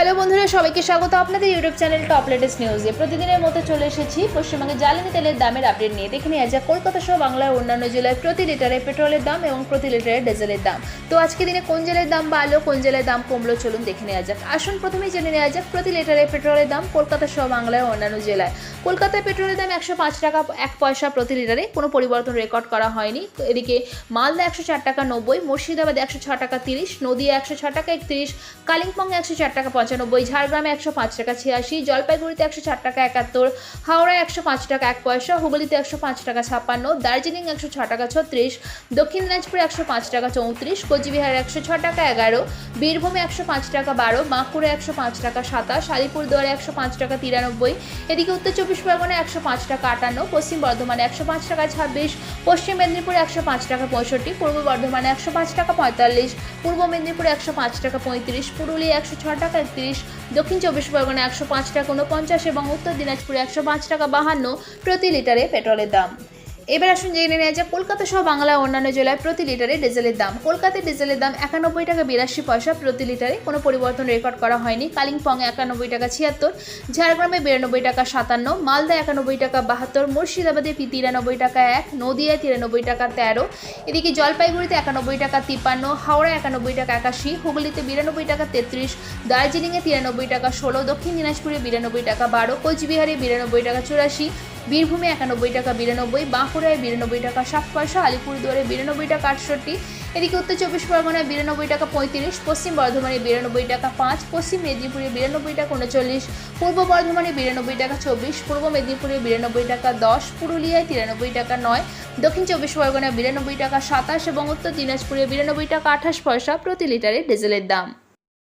Hello বন্ধুরা, সবাইকে স্বাগত আপনাদের ইউটিউব চ্যানেল টপ লেটেস্ট নিউজে প্রতিদিনের মতো চলে এসেছি পশ্চিমবঙ্গে জ্বালানি তেলের দামের আপডেট নিয়ে। দেখে নিয়ে যা কলকাতা সহ বাংলার অন্যান্য জেলায় প্রতি লিটারে পেট্রোলের দাম এবং প্রতি লিটারে ডিজেলের দাম। তো আজকে দিনে কোন জেলার দাম বাড়লো কোন জেলার দাম কমলো, চলুন দেখে নেওয়া যাক। আসুন প্রথমেই জেনে নেওয়া যাক প্রতি লিটারে পেট্রোলের দাম কলকাতা সহ বাংলার অন্যান্য জেলায়। কলকাতায় পেট্রোলের দাম একশো পাঁচ টাকা, এক পয়সা প্রতি লিটারে। কোনো পরিবর্তন রেকর্ড করা হয়নি। এদিকে মালদা একশো চার টাকা নব্বই, মুর্শিদাবাদ একশো ছ টাকা তিরিশ, নদিয়া একশো ছ টাকা একত্রিশ কালিম্পং একশো চার টাকা পঁচানব্বই ঝাড়গ্রামে একশো পাঁচ টাকা ছিয়াশি জলপাইগুড়িতে একশো চার টাকা একাত্তর হাওড়া একশো পাঁচ টাকা এক পয়সা হুগলিতে একশো পাঁচ টাকা ছাপ্পান্ন দার্জিলিং একশো ছ টাকা ছত্রিশ দক্ষিণ দিনাজপুর একশো পাঁচ টাকা চৌত্রিশ কোচবিহার একশো ছ টাকা এগারো বীরভূমে একশো পাঁচ টাকা বারো বাঁকুড়া একশো পাঁচ টাকা সাতাশ আলিপুরদুয়ারে একশো পাঁচ টাকা তিরানব্বই এদিকে উত্তর চব্বিশ পরগনা একশো পাঁচ টাকা আটান্ন পশ্চিম বর্ধমানে একশো পাঁচ টাকা ছাব্বিশ পশ্চিম মেদিনীপুরে একশো পাঁচ টাকা পঁয়ষট্টি পূর্ব বর্ধমানে একশো পাঁচ টাকা পঁয়তাল্লিশ পূর্ব মেদিনীপুরে একশো পাঁচ টাকা পঁয়ত্রিশ পুরুলিয়া একশো ছ টাকা একত্রিশ দক্ষিণ চব্বিশ পরগনা একশো পাঁচ টাকা উনপঞ্চাশ এবং উত্তর দিনাজপুরে একশো পাঁচ টাকা বাহান্ন প্রতি লিটারে পেট্রোলের দাম। এবার আসুন জেনে নেওয়া যাক, কলকাতা সহ বাংলা অন্যান্য জেলায় প্রতি লিটারে ডিজেলের দাম। কলকাতায় ডিজেলের দাম একানব্বই টাকা বিরাশি পয়সা প্রতি লিটারে। কোনো পরিবর্তন রেকর্ড করা হয়নি। কালিম্পংয়ে একানব্বই টাকা ছিয়াত্তর, ঝাড়গ্রামে বিরানব্বই টাকা সাতান্ন মালদা একানব্বই টাকা বাহাত্তর, মুর্শিদাবাদে তিরানব্বই টাকা এক, নদিয়ায় তিরানব্বই টাকা তেরো, এদিকে জলপাইগুড়িতে একানব্বই টাকা তিপ্পান্ন হাওড়া একানব্বই টাকা একাশি, হুগলিতে বিরানব্বই টাকা তেত্রিশ, দার্জিলিংয়ে তিরানব্বই টাকা ষোলো, দক্ষিণ দিনাজপুরে বিরানব্বই টাকা বারো, কোচবিহারে বিরানব্বই টাকা চুরাশি বীরভূমে একানব্বই টাকা, বিরানব্বই, বাঁকুড়ায় বিরানব্বই টাকা সাত পয়সা আলিপুরদুয়ারে বিরানব্বই টাকা, আটষট্টি, এদিকে উত্তর চব্বিশ পরগনায় বিরানব্বই টাকা, পঁয়ত্রিশ, পশ্চিম বর্ধমানে বিরানব্বই টাকা, পাঁচ, পশ্চিম মেদিনীপুরে বিরানব্বই টাকা, উনচল্লিশ, পূর্ব বর্ধমানে বিরানব্বই টাকা, চব্বিশ, পূর্ব মেদিনীপুরে বিরানব্বই টাকা, দশ, পুরুলিয়ায় তিরানব্বই টাকা, নয়, দক্ষিণ চব্বিশ পরগনায় বিরানব্বই টাকা, সাতাশ এবং উত্তর দিনাজপুরে বিরানব্বই টাকা, আঠাশ পয়সা প্রতি লিটারে ডিজেলের দাম।